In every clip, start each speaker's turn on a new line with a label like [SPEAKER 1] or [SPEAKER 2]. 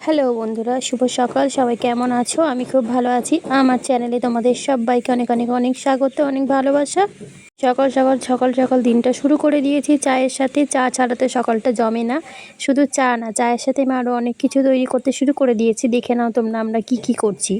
[SPEAKER 1] Hello বন্ধুরা, শুভ সকাল। সবাই কেমন আছো? আমি খুব ভালো আছি। আমার চ্যানেলে তোমাদের সবাইকে অনেক অনেক অনেক স্বাগত, অনেক ভালোবাসা। সকাল সকাল সকাল সকাল দিনটা শুরু করে দিয়েছি। চায়ের সাথে চা ছাড়াতে সকালটা জমে না। শুধু চা না, চায়ের সাথে আমি আরও অনেক কিছু তৈরি করতে শুরু করে দিয়েছি। দেখে নাও তোমরা আমরা কি কি করছি।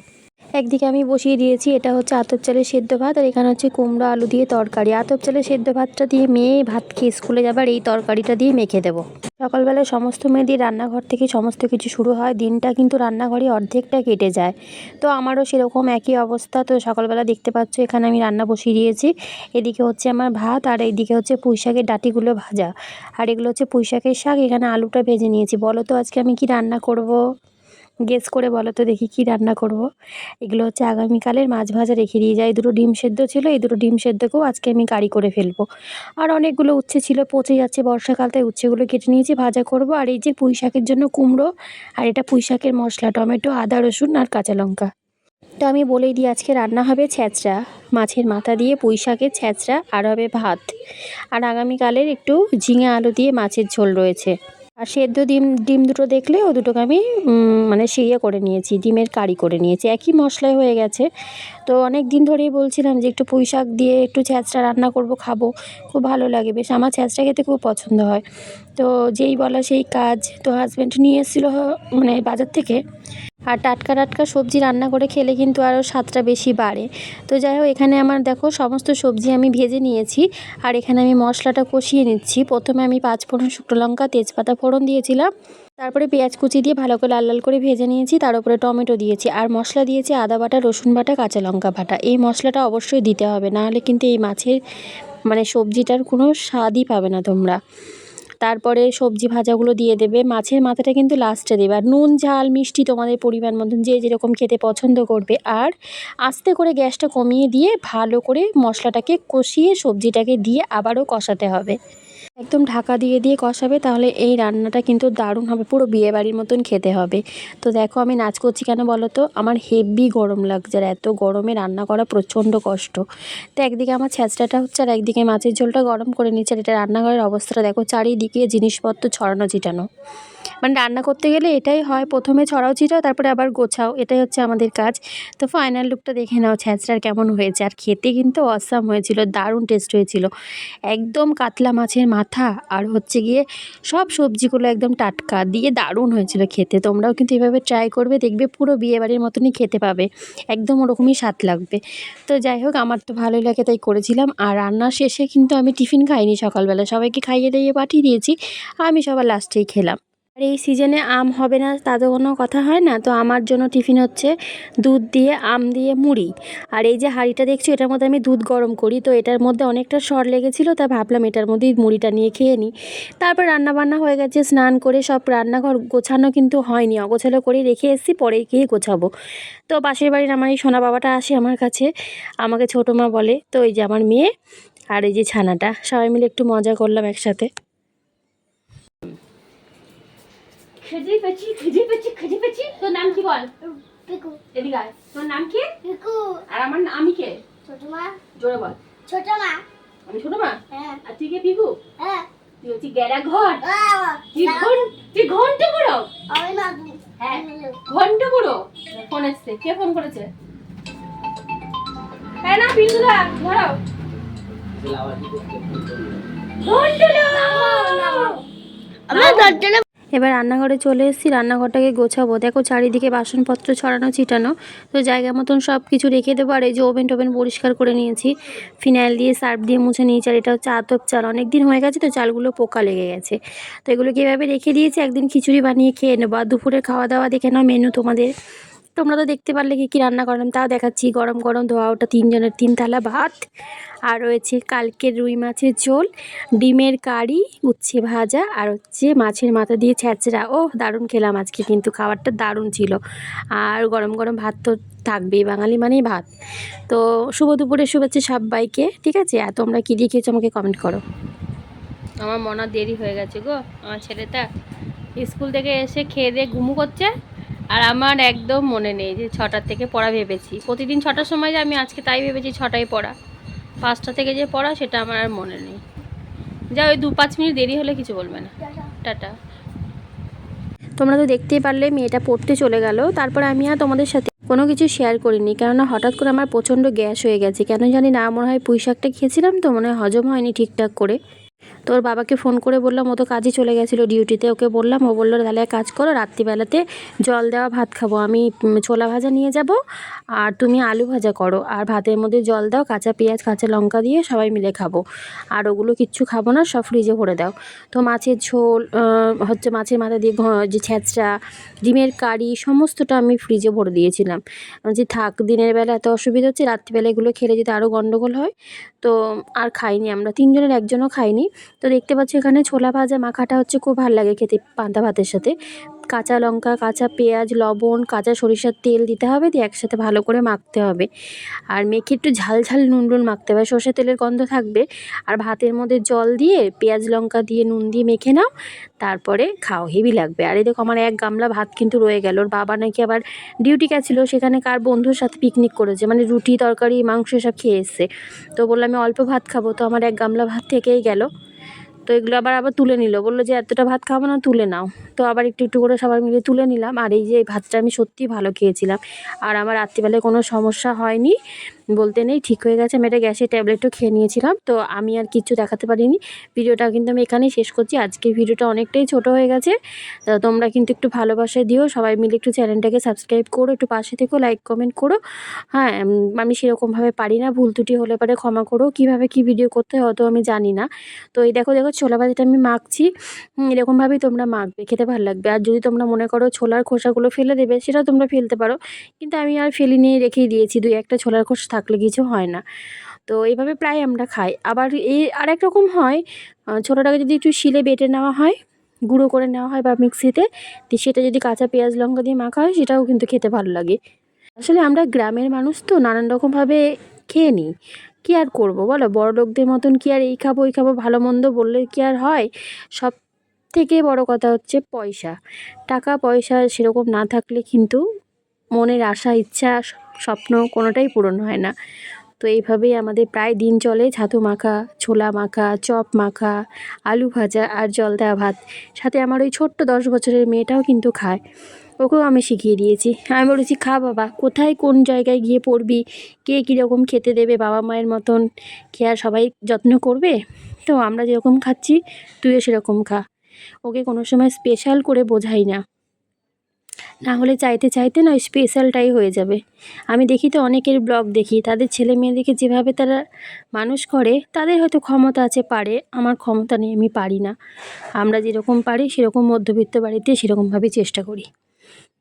[SPEAKER 1] একদিকে আমি বসিয়ে দিয়েছি, এটা হচ্ছে আতপ চালের সেদ্ধ ভাত, আর এখানে হচ্ছে কুমড়ো, আলু দিয়ে তরকারি। আতপ চালের সেদ্ধ ভাতটা দিয়ে মেয়ে ভাত খেয়ে স্কুলে যাবার এই তরকারিটা দিয়ে মেখে দেবো। সকালবেলায় সমস্ত মেয়েদের রান্নাঘর থেকে সমস্ত কিছু শুরু হয়, দিনটা কিন্তু রান্নাঘরে অর্ধেকটা কেটে যায়। তো আমারও সেরকম একই অবস্থা, তো সকালবেলা দেখতে পাচ্ছ এখানে আমি রান্না বসিয়ে দিয়েছি। এদিকে হচ্ছে আমার ভাত, আর এইদিকে হচ্ছে পুঁই শাকের ডাঁটিগুলো ভাজা। আর এগুলো হচ্ছে পুঁই শাকের শাক, এখানে আলুটা ভেজে নিয়েছি। বলো তো আজকে আমি কি রান্না করব? গেস করে বলো তো দেখি কি রান্না করব। এগুলো হচ্ছে আগামীকালের মাছ ভাজা রেখে দিয়ে যায় দুটো ডিম সেদ্ধ ছিল, এই দুটো ডিম সেদ্ধকেও আজকে আমি কারি করে ফেলব। আর অনেকগুলো উচ্ছে ছিল, পচে যাচ্ছে বর্ষাকাল, তাই উচ্ছেগুলো কেটে নিয়েছি, ভাজা করব। আর এই যে পুঁই শাকের জন্য কুমড়ো, আর এটা পুঁই শাকের মশলা, টমেটো, আদা, রসুন আর কাঁচা লঙ্কা। তো আমি বলেই দিই, আজকে রান্না হবে ছ্যাঁচড়া মাছের মাথা দিয়ে পুঁই শাকের ছ্যাঁচড়া আর হবে ভাত। আর আগামীকালের একটু ঝিঙে আলু দিয়ে মাছের ঝোল রয়েছে। আর সেদ্ধ ডিম ডিম দুটো দেখলে ও দুটোকে আমি মানে সিয়ে করে নিয়েছি, ডিমের কারি করে নিয়েছি। একই মশলায় হয়ে গেছে। তো অনেক দিন ধরেই বলছিলাম যে একটু পুঁই শাক দিয়ে একটু ছ্যাঁচড়া রান্না করব, খাব। খুব ভালো লাগে, বেশ আমার ছ্যাঁচড়া খেতে খুব পছন্দ হয়। তো যেই বলা সেই কাজ, তো হাজব্যান্ড নিয়ে এসেছিল মানে বাজার থেকে। আর টাটকা টাটকা সবজি রান্না করে খেলে কিন্তু আরও স্বাদটা বেশি বাড়ে। তো যাই হোক, এখানে আমার দেখো সমস্ত সবজি আমি ভেজে নিয়েছি। আর এখানে আমি মশলাটা কষিয়ে নিচ্ছি। প্রথমে আমি পাঁচ ফোড়ন শুকনো লঙ্কা, তেজপাতা ফোড়ন দিয়েছিলাম। তারপরে পেঁয়াজ কুচি দিয়ে ভালো করে লাল লাল করে ভেজে নিয়েছি। তার উপরে টমেটো দিয়েছি। আর মশলা দিয়েছি আদা বাটা, রসুন বাটা, কাঁচা লঙ্কা বাটা। এই মশলাটা অবশ্যই দিতে হবে। নাহলে কিন্তু এই মাছের মানে সবজিটার কোনো স্বাদই পাবে না তোমরা। তারপরে সবজি ভাজাগুলো দিয়ে দেবে। মাছের মাথাটা কিন্তু লাস্টে দেবে। আর নুন, ঝাল, মিষ্টি তোমাদের পরিমাণ মতন যে যেরকম খেতে পছন্দ করবে। আর আস্তে করে গ্যাসটা কমিয়ে দিয়ে ভালো করে মশলাটাকে কষিয়ে সবজিটাকে দিয়ে আবারও কষাতে হবে। একদম ঢাকা দিয়ে দিয়ে কষাবে, তাহলে এই রান্নাটা কিন্তু দারুণ হবে, পুরো বিয়ে বাড়ির মতন খেতে হবে। তো দেখো আমি নাচ করছি কেন বলো তো? আমার হেভি গরম লাগছে আর এত গরমে রান্না করা প্রচণ্ড কষ্ট। তো একদিকে আমার ছ্যাঁচড়াটা হচ্ছে আর একদিকে মাছের ঝোলটা গরম করে নিচ্ছে, আর এটা রান্নাঘরের অবস্থাটা দেখো, চারিদিকে জিনিসপত্র ছড়ানো ছিটানো। মানে রান্না করতে গেলে এটাই হয়। প্রথমে ছড়াও ছিটাও তারপরে আবার গোছাও। এটাই হচ্ছে আমাদের কাজ। তো ফাইনাল লুকটা দেখে নাও, ছ্যাঁচড়ার কেমন হয়েছে। আর খেতে কিন্তু অসাম হয়েছিল, দারুণ টেস্ট হয়েছিল। একদম কাতলা মাছের মাথা, আর হচ্ছে গিয়ে সব সবজিগুলো একদম টাটকা, দিয়ে দারুণ হয়েছিল খেতে। তোমরাও কিন্তু এভাবে ট্রাই করবে, দেখবে পুরো বিয়েবাড়ির মতনই খেতে পাবে। একদম ওরকমই স্বাদ লাগবে। তো যাই হোক, আমার তো ভালোই লাগে, তাই করেছিলাম। আর রান্না শেষে কিন্তু আমি টিফিন খাইনি সকালবেলা। সবাইকে খাইয়ে দিয়ে পাঠিয়ে দিয়েছি। আমি সবার লাস্টেই খেলাম। আর এই সিজনে আম হবে না, তা তো কোনো কথা হয় না। তো আমার জন্য টিফিন হচ্ছে দুধ দিয়ে আম দিয়ে মুড়ি। আর এই যে হাঁড়িটা দেখছি, এটার মধ্যে আমি দুধ গরম করি। তো এটার মধ্যে অনেকটা সর লেগেছিলো, তা ভাবলাম এটার মধ্যেই মুড়িটা নিয়ে খেয়ে নিই। তারপর রান্না বান্না হয়ে গেছে, স্নান করে সব রান্নাঘর গোছানো কিন্তু হয়নি। অগোছালো করেই রেখে এসেছি পরে গিয়ে গোছাবো। তো পাশের বাড়ির আমার এই সোনা বাবাটা আসে আমার কাছে, আমাকে ছোটো মা বলে। তো এই যে আমার মেয়ে আর এই যে ছানাটা, সবাই মিলে একটু মজা করলাম একসাথে।
[SPEAKER 2] খুঁজে পেয়েছি খুঁজে পেয়েছি খুঁজে পেয়েছি তোর নাম কি বল?
[SPEAKER 3] পিকু।
[SPEAKER 2] এদিকে আয়। তোর নাম কি?
[SPEAKER 3] পিকু।
[SPEAKER 2] আর আমার আমি কে?
[SPEAKER 3] ছোট মা।
[SPEAKER 2] জোরে বল।
[SPEAKER 3] ছোট মা।
[SPEAKER 2] আমি ছোট মা?
[SPEAKER 3] হ্যাঁ।
[SPEAKER 2] আর তুই কে পিকু?
[SPEAKER 3] হ্যাঁ।
[SPEAKER 2] তুই হচ্ছি গেরা ঘর। তুই ঘন তুই ঘণ্টা বুড়ো
[SPEAKER 3] আমি মাগু
[SPEAKER 2] হ্যাঁ ঘণ্টা বুড়ো ফোন এসছে। কে ফোন করেছে? হ্যাঁ না পিন্টুদা ধরো।
[SPEAKER 3] আমার দরজাটা
[SPEAKER 1] এবার রান্নাঘরে চলে এসেছি, রান্নাঘরটাকে গোছাবো। দেখো চারিদিকে বাসনপত্র ছড়ানো, ছিটানো। তো জায়গা মতন সব কিছু রেখে দেবো। আর এই যে ওভেন টোভেন পরিষ্কার করে নিয়েছি। ফিনাইল দিয়ে সার্ফ দিয়ে মুছে নিয়েছি। আর এটা হচ্ছে আতপ চাল। অনেক দিন হয়ে গেছে তো চালগুলো পোকা লেগে গেছে। তো এগুলো কীভাবে রেখে দিয়েছি। একদিন খিচুড়ি বানিয়ে খেয়ে নেব। আর দুপুরে খাওয়া দাওয়া দেখে নাও, মেনু তোমাদের। তোমরা তো দেখতে পারলে কি কী রান্না করলাম তাও দেখাচ্ছি। গরম গরম ধোয়া ওটা তিনজনের তিন থালা ভাত। আর রয়েছে কালকের রুই মাছের ঝোল, ডিমের কারি, উচ্ছে ভাজা আর হচ্ছে মাছের মাথা দিয়ে ছ্যাঁচড়া ও দারুণ খেলাম আজকে কিন্তু, খাবারটা দারুণ ছিল। আর গরম গরম ভাত তো থাকবেই, বাঙালি মানেই ভাত। তো শুভ দুপুরে শুভেচ্ছা সবাইকে, ঠিক আছে? আর তোমরা কী দিয়ে খেয়েছো আমাকে কমেন্ট করো। আমার মনে দেরি হয়ে গেছে গো, আমার ছেলেটা স্কুল থেকে এসে খেয়ে দিয়ে ঘুমু করছে। আর আমার একদম মনে নেই যে ছটার থেকে পড়া ভেবেছি। প্রতিদিন ছটার সময় যে আমি আজকে তাই ভেবেছি ছটায় পড়া। পাঁচটা থেকে যে পড়া সেটা আমার আর মনে নেই। যা ওই দু পাঁচ মিনিট দেরি হলে কিছু বলবে না। টাটা। তোমরা তো দেখতেই পারলে মেয়েটা পড়তে চলে গেল। তারপর আমি আর তোমাদের সাথে কোনো কিছু শেয়ার করিনি। কেননা হঠাৎ করে আমার প্রচণ্ড গ্যাস হয়ে গেছে। কেন জানি না, মনে হয় পুঁই শাকটা খেয়েছিলাম তো, মনে হয় হজম হয়নি ঠিকঠাক করে। তোর বাবাকে ফোন করে বললাম, ও তো কাজে চলে গেছিল ডিউটিতে। ওকে বললাম, ও বলল, তাহলে কাজ করো, রাত্রিবেলাতে জল দেওয়া, ভাত খাব। আমি ছোলা ভাজা নিয়ে যাব আর তুমি আলু ভাজা করো আর ভাতের মধ্যে জল দাও, কাঁচা পেঁয়াজ, কাঁচা লঙ্কা দিয়ে সবাই মিলে খাব। আর ওগুলো কিচ্ছু খাব না, সব ফ্রিজে ভরে দাও। তো মাছের ঝোল হচ্ছে মাছের মাথা দিয়ে যে ছ্যাঁচড়া ডিমের কারি, সমস্তটা আমি ফ্রিজে ভরে দিয়েছিলাম। যে থাক, দিনের বেলা এত অসুবিধা হচ্ছে, রাত্রিবেলা এগুলো খেলে যদি আরও গন্ডগোল হয়, তো আর খাইনি আমরা। তিনজনের একজনও খাইনি। তো দেখতে পাচ্ছি এখানে ছোলা ভাজা মাখাটা হচ্ছে খুব ভালো লাগে খেতে পান্তা ভাতের সাথে। কাঁচা লঙ্কা, কাঁচা পেঁয়াজ, লবণ, কাঁচা সরিষার তেল দিতে হবে, দিয়ে একসাথে ভালো করে মাখতে হবে। আর মেখে একটু ঝাল ঝাল নুন নুন মাখতে হবে। সর্ষের তেলের গন্ধ থাকবে। আর ভাতের মধ্যে জল দিয়ে পেঁয়াজ, লঙ্কা দিয়ে নুন দিয়ে মেখে নাও, তারপরে খাও। হেভি লাগবে। আর এই দেখো আমার এক গামলা ভাত কিন্তু রয়ে গেল। ওর বাবা নাকি আবার ডিউটি গেছিল, সেখানে কার বন্ধুর সাথে পিকনিক করেছে। মানে রুটি, তরকারি, মাংস সব খেয়ে এসছে। তো বললাম আমি অল্প ভাত খাব। তো আমার এক গামলা ভাত থেকেই গেল। তো এগুলো আবার আবার তুলে নিল। বলল যে, এতটা ভাত খাব না, তুলে নাও। তো আবার একটু একটু করে সবাই মিলে তুলে নিলাম। আর এই যে ভাতটা আমি সত্যিই ভালো খেয়েছিলাম। আর আমার রাত্রিবেলায় কোনো সমস্যা হয়নি। বলতে নেই, ঠিক হয়ে গেছে। আমি একটা গ্যাসের ট্যাবলেটও খেয়ে নিয়েছিলাম। তো আমি আর কিচ্ছু দেখাতে পারিনি। ভিডিওটা কিন্তু আমি এখানেই শেষ করছি। আজকের ভিডিওটা অনেকটাই ছোট হয়ে গেছে। তো তোমরা কিন্তু একটু ভালোবাসা দিও। সবাই মিলে একটু চ্যানেলটাকে সাবস্ক্রাইব করো, একটু পাশে থেকো লাইক, কমেন্ট করো। হ্যাঁ আমি সেরকমভাবে পারি না। ভুল ত্রুটি হলে পরে ক্ষমা করো। কীভাবে কী ভিডিও করতে হয় অত আমি জানি না। তো এই দেখো দেখো ছোলা ভাজাটা আমি মাখছি এরকমভাবেই তোমরা মাখবে, খেতে ভালো লাগবে। আর যদি তোমরা মনে করো ছোলার খোসাগুলো ফেলে দেবে, সেটাও তোমরা ফেলতে পারো। কিন্তু আমি আর ফেলি নিয়ে রেখেই দিয়েছি, দুই একটা ছোলার খোসা থাকলে কিছু হয় না। তো এইভাবে প্রায় আমরা খাই। আবার এই আরেক রকম হয় ছোলাটাকে যদি একটু শিলে বেটে নেওয়া হয়, গুঁড়ো করে নেওয়া হয় বা মিক্সিতে তো সেটা যদি কাঁচা পেঁয়াজ, লঙ্কা দিয়ে মাখা হয়, সেটাও কিন্তু খেতে ভালো লাগে। আসলে আমরা গ্রামের মানুষ তো নানান রকমভাবে খেয়ে নিই। কী আর করব বলো? বড় লোকদের মতন কি আর এই খাব, ওই খাব? ভালো মন্দ বললে কি আর হয়? সব থেকে বড় কথা হচ্ছে পয়সা। টাকা, পয়সা সেরকম না থাকলে কিন্তু মনের আশা, ইচ্ছা, স্বপ্ন কোনোটাই পূরণ হয় না। তো এইভাবেই আমাদের প্রায় দিন চলে ছাতু মাখা, ছোলা মাখা, চপ মাখা, আলু ভাজা আর জল দেওয়া ভাত। সাথে আমার ওই ছোট্ট দশ বছরের মেয়েটাও কিন্তু খায়। ওকেও আমি শিখিয়ে দিয়েছি। আমি বলেছি, খা বাবা, কোথায় কোন জায়গায় গিয়ে পড়বি? কে কীরকম খেতে দেবে বাবা মায়ের মতন? কে সবাই যত্ন করবে? তো আমরা যেরকম খাচ্ছি, তুইও সেরকম খা। ওকে কোনো সময় স্পেশাল করে বোঝাই না। না হলে চাইতে চাইতে না স্পেশালটাই হয়ে যাবে। আমি দেখি তো অনেকের ব্লগ দেখি, তাদের ছেলে মেয়েদেরকে যেভাবে তারা মানুষ করে, তাদের হয়তো ক্ষমতা আছে, পারে। আমার ক্ষমতা নেই, আমি পারি না। আমরা যেরকম পারি, সেরকম মধ্যবিত্ত বাড়িতে সেরকমভাবে চেষ্টা করি।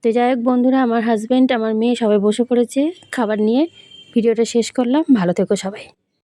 [SPEAKER 1] তো যাই হোক বন্ধুরা, আমার হাজব্যান্ড আমার মেয়ে সবাই বসে পড়েছে, খাবার নিয়ে। ভিডিওটা শেষ করলাম, ভালো থেকো সবাই।